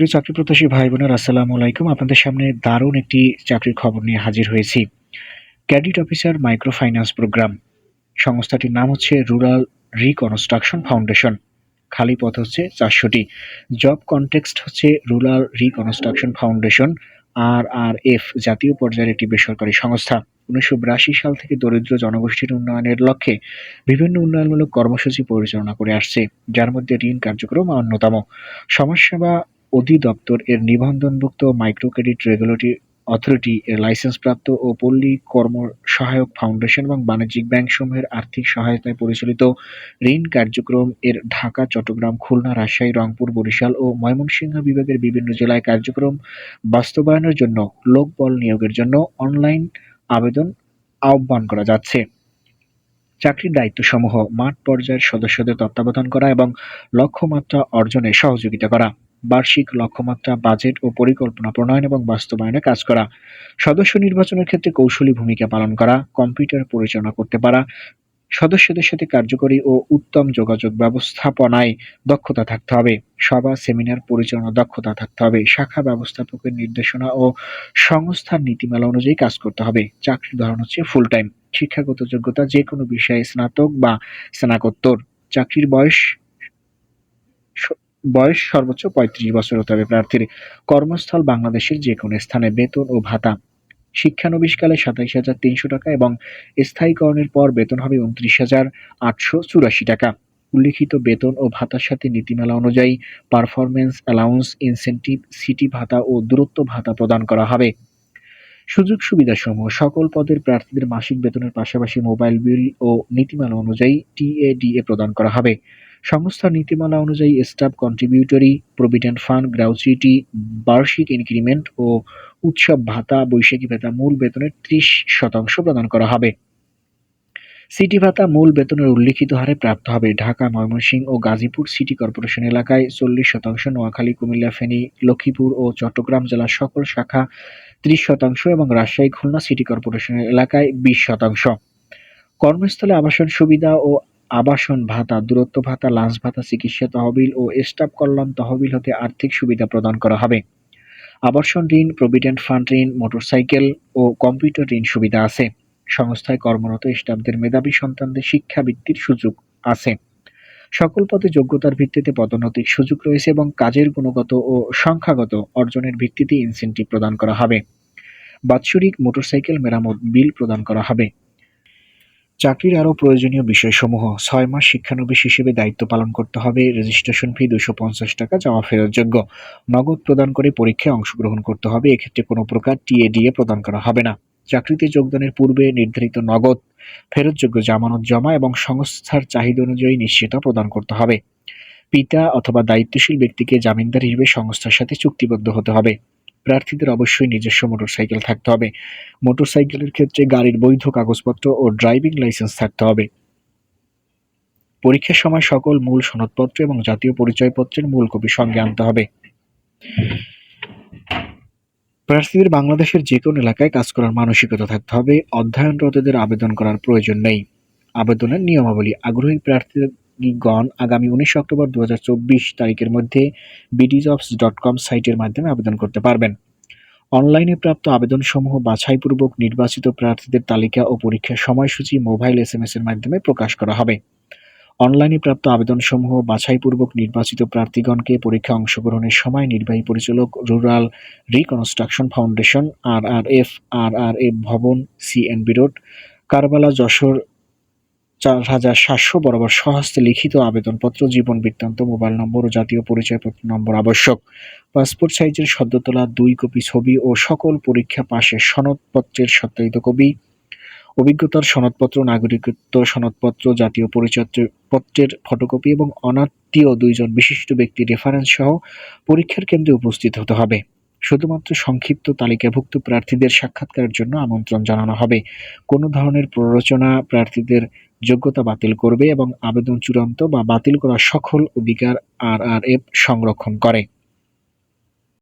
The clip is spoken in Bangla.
প্রিয় চাকরি প্রত্যাশী ভাই বোনেরা আসসালামু আলাইকুম। আপনাদের সামনে দারুণ একটি চাকরির খবর নিয়ে হাজির হয়েছি। Credit officer micro finance program. সংস্থাটির নাম হচ্ছে রুরাল রিকনস্ট্রাকশন ফাউন্ডেশন। খালি পথ হচ্ছে চারশোটি। জব কনটেক্সট হচ্ছে rural reconstruction foundation, R R F, জাতীয় পর্যায়ের একটি বেসরকারি সংস্থা। উনিশশো বিরাশি সাল থেকে দরিদ্র জনগোষ্ঠীর উন্নয়নের লক্ষ্যে বিভিন্ন উন্নয়নমূলক কর্মসূচি পরিচালনা করে আসছে, যার মধ্যে ঋণ কার্যক্রম অন্যতম। সমাজসেবা অধিদপ্তর এর নিবন্ধনভুক্ত মাইক্রো ক্রেডিট রেগুলেটরি অথরিটি এর লাইসেন্সপ্রাপ্ত ও পল্লী কর্ম সহায়ক ফাউন্ডেশন এবং বাণিজ্যিক ব্যাংকসমূহের আর্থিক সহায়তায় পরিচালিত ঋণ কার্যক্রম এর ঢাকা, চট্টগ্রাম, খুলনা, রাজশাহী, রংপুর, বরিশাল ও ময়মনসিংহ বিভাগের বিভিন্ন জেলায় কার্যক্রম বাস্তবায়নের জন্য লোকবল নিয়োগের জন্য অনলাইন আবেদন আহ্বান করা যাচ্ছে। চাকরির দায়িত্বসমূহ মাঠ পর্যায়ের সদস্যদের তত্ত্বাবধান করা এবং লক্ষ্যমাত্রা অর্জনে সহযোগিতা করা। বার্ষিক লক্ষ্যমাত্রা, বাজেট ও পরিকল্পনা প্রণয়ন এবং বাস্তবায়নে কাজ করা। সদস্য নির্বাচনের ক্ষেত্রে কৌশলী ভূমিকা পালন করা, কম্পিউটার পরিচালনা করতে পারা, সদস্যদের সাথে কার্যকরী ও উত্তম যোগাযোগ ব্যবস্থাপনায় দক্ষতা থাকতে হবে, সভা, সেমিনার পরিচালনা দক্ষতা থাকতে হবে, শাখা ব্যবস্থাপকের নির্দেশনা ও সংস্থার নীতিমালা অনুযায়ী কাজ করতে হবে, চাকরির ধরন হচ্ছে ফুল টাইম শিক্ষাগত যোগ্যতা যে কোনো বিষয়ে স্নাতক বা স্নাতকোত্তর, চাকরির বয়স বয়স সর্বোচ্চ পঁয়ত্রিশ বছর। হতে হবে প্রার্থীর কর্মস্থল বাংলাদেশের যে কোনো স্থানে বেতন ও ভাতা। শিক্ষানবিশকালে সাতাইশ হাজার তিনশো টাকা এবং স্থায়ীকরণের পর বেতন হবে উনত্রিশ হাজার আটশো চুরাশি টাকা। উল্লিখিত বেতন ও ভাতার সাথে নীতিমালা অনুযায়ী পারফরমেন্স অ্যালাউন্স, ইনসেন্টিভ, সিটি ভাতা ও দূরত্ব ভাতা প্রদান করা হবে। সুযোগ সুবিধাসমূহ। সকল পদের প্রার্থীদের মাসিক বেতনের পাশাপাশি মোবাইল বিল ও নীতিমালা অনুযায়ী টিএডিএ প্রদান করা হবে। সংস্থার নীতিমালা অনুযায়ী staff contributory provident fund gratuity বার্ষিক ইনক্রিমেন্ট ও উৎসব ভাতা, বৈশাখী ভাতা মূল বেতনের ত্রিশ শতাংশ প্রদান করা হবে। সিটি ভাতা মূল বেতনের উল্লিখিত হারে প্রাপ্ত হবে। ঢাকা, ময়মনসিংহ ও গাজীপুর সিটি কর্পোরেশন এলাকায় চল্লিশ শতাংশ, নোয়াখালী, কুমিল্লা, ফেনী, লক্ষ্মীপুর ও চট্টগ্রাম জেলার সকল শাখা ত্রিশ শতাংশ এবং রাজশাহী, খুলনা সিটি কর্পোরেশনের এলাকায় বিশ শতাংশ। কর্মস্থলে আবাসন সুবিধা ও আবাসন ভাতা, দূরত্ব ভাতা, লাঞ্চ ভাতা, চিকিৎসা তহবিল ও স্টাফ কল্যাণ তহবিল হতে আর্থিক সুবিধা প্রদান করা হবে। আবাসন ঋণ, প্রভিডেন্ট ফান্ড ঋণ, মোটরসাইকেল ও কম্পিউটার ঋণ সুবিধা আছে। সংস্থায় কর্মরত স্টাফদের মেধাবী সন্তানদের শিক্ষাবৃত্তির সুযোগ আছে। সকল পদে যোগ্যতার ভিত্তিতে পদোন্নতির সুযোগ রয়েছে এবং কাজের গুণগত ও সংখ্যাগত অর্জনের ভিত্তিতে ইনসেন্টিভ প্রদান করা হবে। বাৎসরিক মোটরসাইকেল মেরামত বিল প্রদান করা হবে। চাকরির আরও প্রয়োজনীয় বিষয়সমূহ। ছয় মাস শিক্ষানবিশ হিসেবে দায়িত্ব পালন করতে হবে। রেজিস্ট্রেশন ফি দুশো পঞ্চাশ টাকা জমা ফেরতযোগ্য নগদ প্রদান করে পরীক্ষায় অংশগ্রহণ করতে হবে। এক্ষেত্রে কোনো প্রকার টিএডিএ প্রদান করা হবে না। চাকরিতে যোগদানের পূর্বে নির্ধারিত নগদ, ফেরতযোগ্য জামানত জমা এবং সংস্থার চাহিদা অনুযায়ী নিশ্চয়তা প্রদান করতে হবে। পিতা অথবা দায়িত্বশীল ব্যক্তিকে জামিনদার হিসেবে সংস্থার সাথে চুক্তিবদ্ধ হতে হবে। প্রার্থীদের অবশ্যই নিজস্ব মোটরসাইকেল থাকতে হবে। মোটরসাইকেলের ক্ষেত্রে গাড়ির বৈধ কাগজপত্র ও ড্রাইভিং লাইসেন্স থাকতে হবে। পরীক্ষার সময় সকল মূল সনদপত্র এবং জাতীয় পরিচয়পত্রের মূল কপি সঙ্গে আনতে হবে। প্রার্থীদের বাংলাদেশের যে কোনো এলাকায় কাজ করার মানসিকতা থাকতে হবে। অধ্যয়নরতদের আবেদন করার প্রয়োজন নেই। আবেদনের নিয়মাবলী। আগ্রহী প্রার্থীগণ আগামী উনিশ অক্টোবর দু হাজার চব্বিশ তারিখের মধ্যে বিডিজবস ডট কম সাইটের মাধ্যমে আবেদন করতে পারবেন। অনলাইনে প্রাপ্ত আবেদনসমূহ বাছাইপূর্বক নির্বাচিত প্রার্থীদের তালিকা ও পরীক্ষার সময়সূচি মোবাইল এস এম এর মাধ্যমে প্রকাশ করা হবে। অনলাইনে প্রাপ্ত আবেদনসমূহ বাছাইপূর্বক নির্বাচিত প্রার্থীগণকে পরীক্ষা অংশগ্রহণের সময় নির্বাহী পরিচালক rural reconstruction foundation R R F R R F ভবন সিএনবি রোড কারবালা, যশোর চার হাজার সাতশো বরাবর স্বহস্তে লিখিত আবেদনপত্র, জীবন বৃত্তান্ত, মোবাইল নম্বর ও জাতীয় পরিচয়পত্র নম্বর আবশ্যক। পাসপোর্ট সাইজের সদ্য তোলা দুই কপি ছবি ও সকল পরীক্ষা পাশের সনদপত্রের সত্যায়িত কপি। অভিজ্ঞতার সনদপত্র, নাগরিকত্ব সনদপত্র, জাতীয় পরিচয়পত্রের ফটোকপি এবং অনাত্মীয় দুইজন বিশিষ্ট ব্যক্তির রেফারেন্স সহ পরীক্ষার কেন্দ্রে উপস্থিত হতে হবে। শুধুমাত্র সংক্ষিপ্ত তালিকাভুক্ত প্রার্থীদের সাক্ষাৎকারের জন্য আমন্ত্রণ জানানো হবে। কোনো ধরনের প্ররোচনা প্রার্থীদের যোগ্যতা বাতিল করবে এবং আবেদন চূড়ান্ত বা বাতিল করা সকল অধিকার আর আর এফ সংরক্ষণ করে।